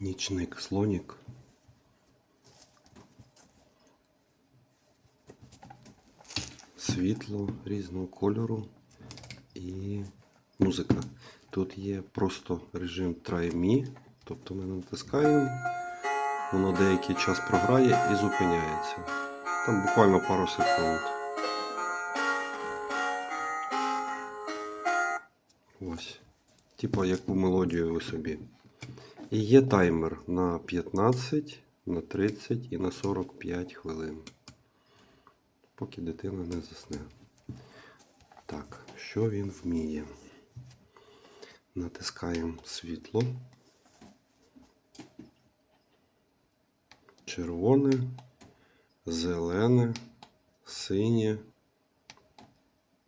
Нічник слонік. Світло різного кольору і музика. Тут є просто режим Try Me, тобто ми натискаємо, воно деякий час програє і зупиняється. Там буквально пару секунд. Ось. Типа яку мелодію ви собі. І є таймер на 15, на 30 і на 45 хвилин. Поки дитина не засне. Так, що він вміє? Натискаємо світло. Червоне, зелене, синє.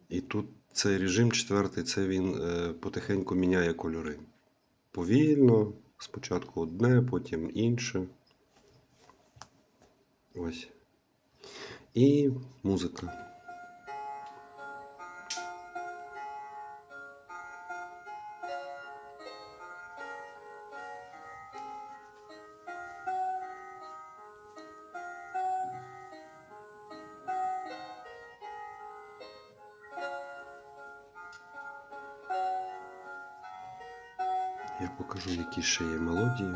І тут цей режим четвертий, це він е, потихеньку міняє кольори. Повільно, спочатку одне, потім інше. Ось. І музика. Я покажу, які ще є мелодії.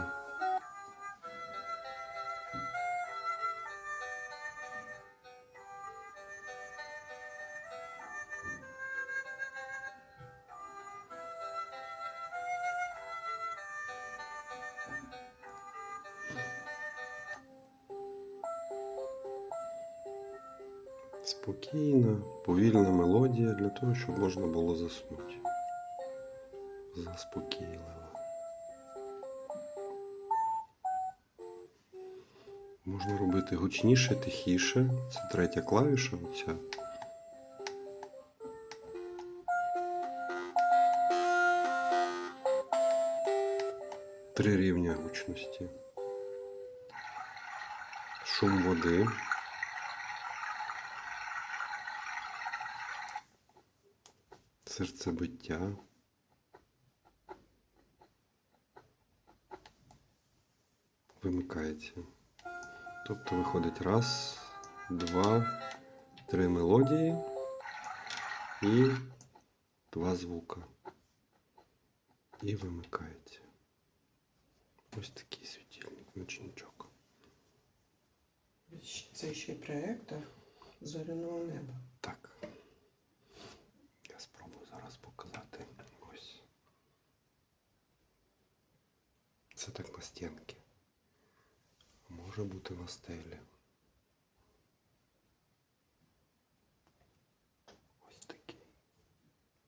Спокійна, повільна мелодія для того, щоб можна було заснути. Заспокійливо. Можна робити гучніше, тихіше. Це третя клавіша. Оця. Три рівня гучності. Шум води. Серцебиття. Вимикається. Тобто виходить раз, два, три мелодії і два звука. І вимикається. Ось такий світильник, ночничок. Це ще й проектор зоряного неба. Так. Я спробую зараз показати. Ось. Це так на стінки. Може бути на стелі.